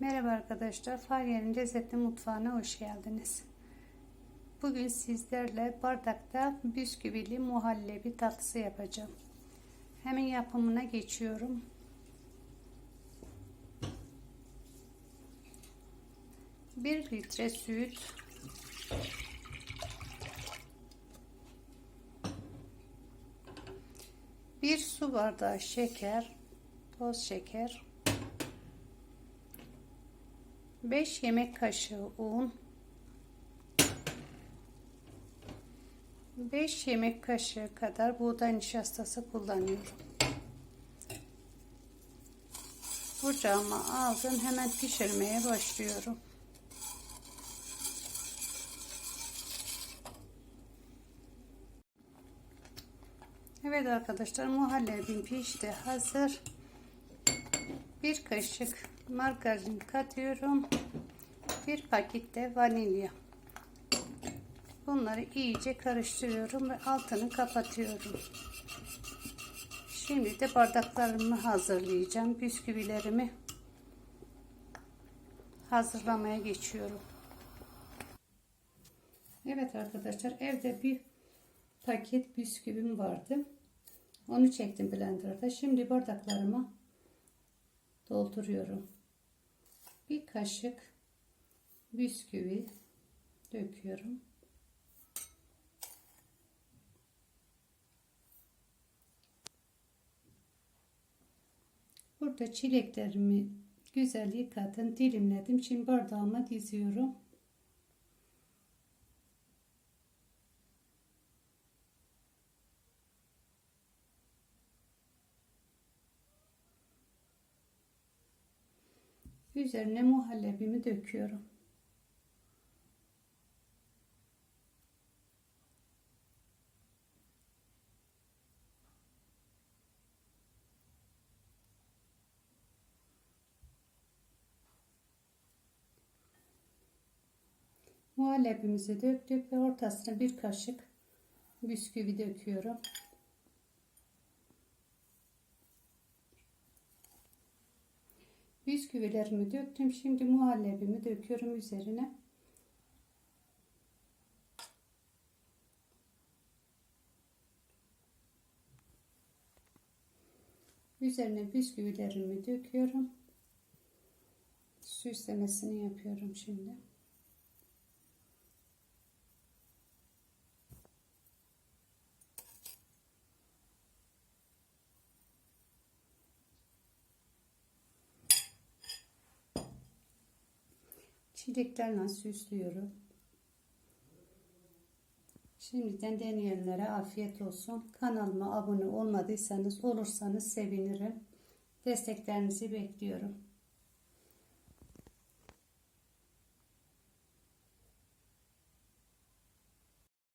Merhaba arkadaşlar, Fahriye'nin lezzetli mutfağına hoş geldiniz. Bugün sizlerle bardakta bisküvili muhallebi tatlısı yapacağım. Hemen yapımına geçiyorum. Bir litre süt, bir su bardağı şeker, toz şeker, 5 yemek kaşığı un 5 yemek kaşığı kadar buğday nişastası kullanıyorum. Ocağıma aldım. Hemen pişirmeye başlıyorum. Evet arkadaşlar muhallebim pişti. Hazır. Bir kaşık margarin katıyorum. Bir paket de vanilya. Bunları iyice karıştırıyorum ve altını kapatıyorum. Şimdi de bardaklarımı hazırlayacağım. Bisküvilerimi hazırlamaya geçiyorum. Evet arkadaşlar evde bir paket bisküvim vardı. Onu çektim blenderda. Şimdi bardaklarıma dolduruyorum. Bir kaşık bisküvi döküyorum. Burada çileklerimi güzel yıkadım, dilimledim. Şimdi bardağıma diziyorum. Üzerine muhallebimi döküyorum. Muhallebimizi döktük ve ortasına bir kaşık bisküvi döküyorum. Bisküvilerimi döktüm. Şimdi muhallebimi döküyorum üzerine. Üzerine bisküvilerimi döküyorum. Süslemesini yapıyorum şimdi. Çileklerle süslüyorum. Şimdiden deneyenlere afiyet olsun. Kanalıma abone olmadıysanız olursanız sevinirim. Desteklerinizi bekliyorum.